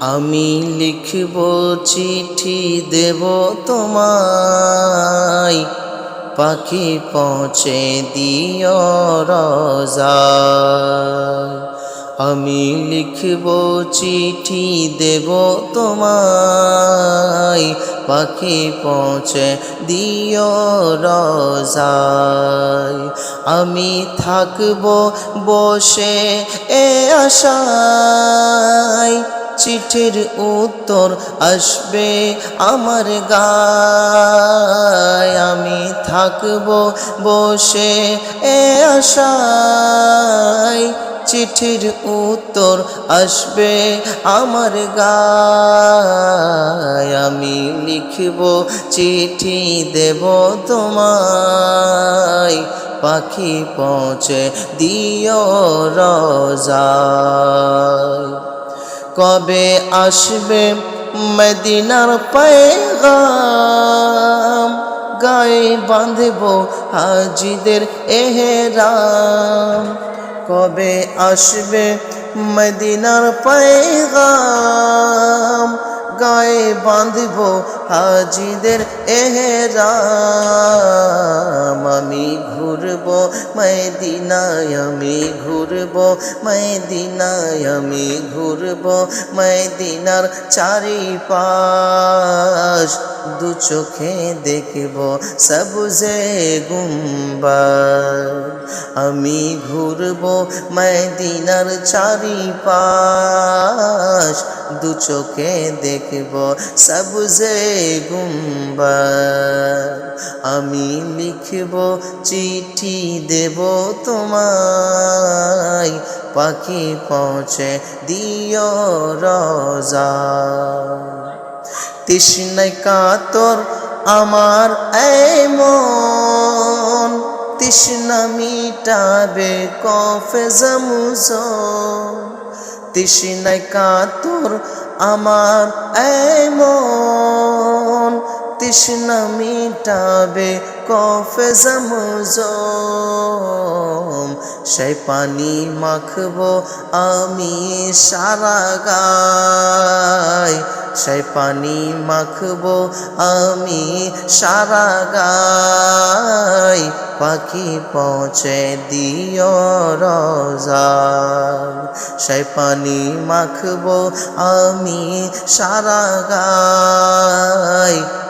আমি লিখব চিঠি দেব তোমায়। পাখি পৌঁছে দিও রোজায়। আমি লিখব চিঠি দেব তোমায়। পাখি পৌঁছে দিও রোজায়। আমি থাকব বসে এ আশায়। চিঠির উত্তর আসবে আমার গায়। আমি থাকব বসে এ আশায়। চিঠির উত্তর আসবে আমার গায়। আমি লিখব চিঠি দেব তোমায়। পাখি পৌঁছে দিও রোজায়। কবে আসবে মদিনার পেগাম গায়ে বাঁধব হাজিদের এহেরাম। কবে আসবে মদিনার পেগাম গায়ে বাঁধব হাজিদের এহেরাম। মদিনায় আমি ঘুরব, মদিনায় আমি ঘুরব, মদিনার চারিপাশ দু চোখে দেখব, সবুজে গুম্বার আমি ঘুরব মদিনার চারিপাশ দু চোখে দেখব, সবুজে গুম্বার আমি লিখব, চিঠি দেব তোমায়। পাখি পৌঁছে দিও রোজা। তৃষ্ণায় কাতর আমার এই মন। তৃষ্ণা মিটাবে কফে জমুজ। তৃষ্ণায় কাতর আমার এই মন। তৃষ্ণা মিটাবে কফে জমজম সেই পানি মাখবো আমি সারা গায়। সেই পানি মাখবো আমি সারা গায়। পাখি পৌঁছে দিও রোজায় সেই পানি মাখবো আমি সারা গায়।